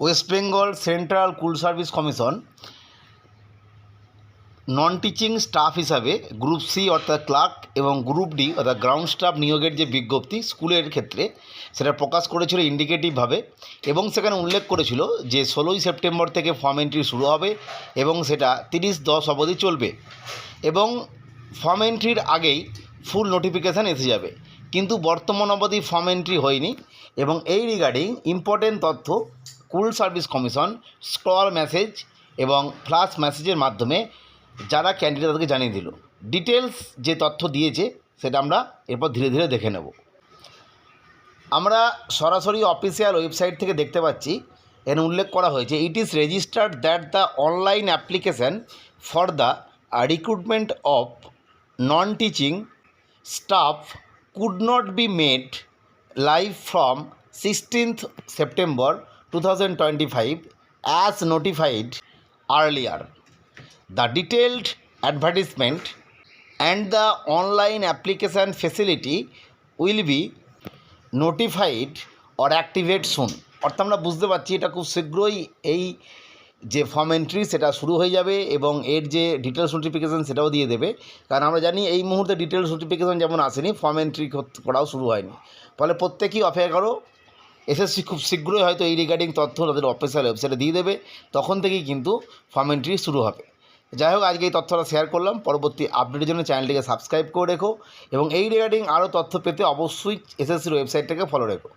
West Bengal central school service commission non teaching staff হিসাবে group C অর্থাৎ clerk এবং group D অর্থাৎ ground staff নিয়োগের যে বিজ্ঞপ্তি স্কুলের ক্ষেত্রে, সেটা প্রকাশ করেছিল ইন্ডিকেটিভভাবে এবং সেখানে উল্লেখ করেছিল যে ষোলোই সেপ্টেম্বর থেকে ফর্ম এন্ট্রি শুরু হবে এবং সেটা তিরিশ দশ অবধি চলবে এবং ফর্ম এন্ট্রির আগেই ফুল নোটিফিকেশান এসে যাবে। কিন্তু বর্তমান অবধি ফর্ম এন্ট্রি হয়নি এবং এই রিগার্ডিং ইম্পর্টেন্ট তথ্য school service commission scroll message এবং ফ্লাশ মেসেজের মাধ্যমে যারা ক্যান্ডিডেট তাদেরকে জানিয়ে দিল। ডিটেলস যে তথ্য দিয়েছে সেটা আমরা এরপর ধীরে ধীরে দেখে নেব। আমরা সরাসরি অফিসিয়াল ওয়েবসাইট থেকে দেখতে পাচ্ছি এখানে উল্লেখ করা হয়েছে it is registered that the online application for the recruitment of non teaching staff could not be made live from 16th September 2025 as notified earlier. The detailed advertisement and the online application facility will be notified or activate soon অর্থাৎ আমরা বুঝতে পারছি এটা খুব শীঘ্রই এই যে form entry সেটা শুরু হয়ে যাবে এবং এর যে ডিটেলস নোটিফিকেশান সেটাও দিয়ে দেবে। কারণ আমরা জানি এই মুহূর্তে ডিটেলস নোটিফিকেশান যেমন আসেনি ফর্ম এন্ট্রি করাও শুরু হয়নি। ফলে প্রত্যেকেই অপেক্ষা করো এসএসসি খুব শীঘ্রই হয়তো এই রিগার্ডিং তথ্য তাদের অফিসিয়াল ওয়েবসাইটে দিয়ে দেবে। তখন থেকেই কিন্তু ফর্ম এন্ট্রি শুরু হবে। যাই হোক, আজকে এই তথ্যটা শেয়ার করলাম। পরবর্তী আপডেটের জন্য চ্যানেলটিকে সাবস্ক্রাইব করে রেখো এবং এই রিগার্ডিং আরও তথ্য পেতে অবশ্যই এসএসসির ওয়েবসাইটটাকে ফলো রেখো।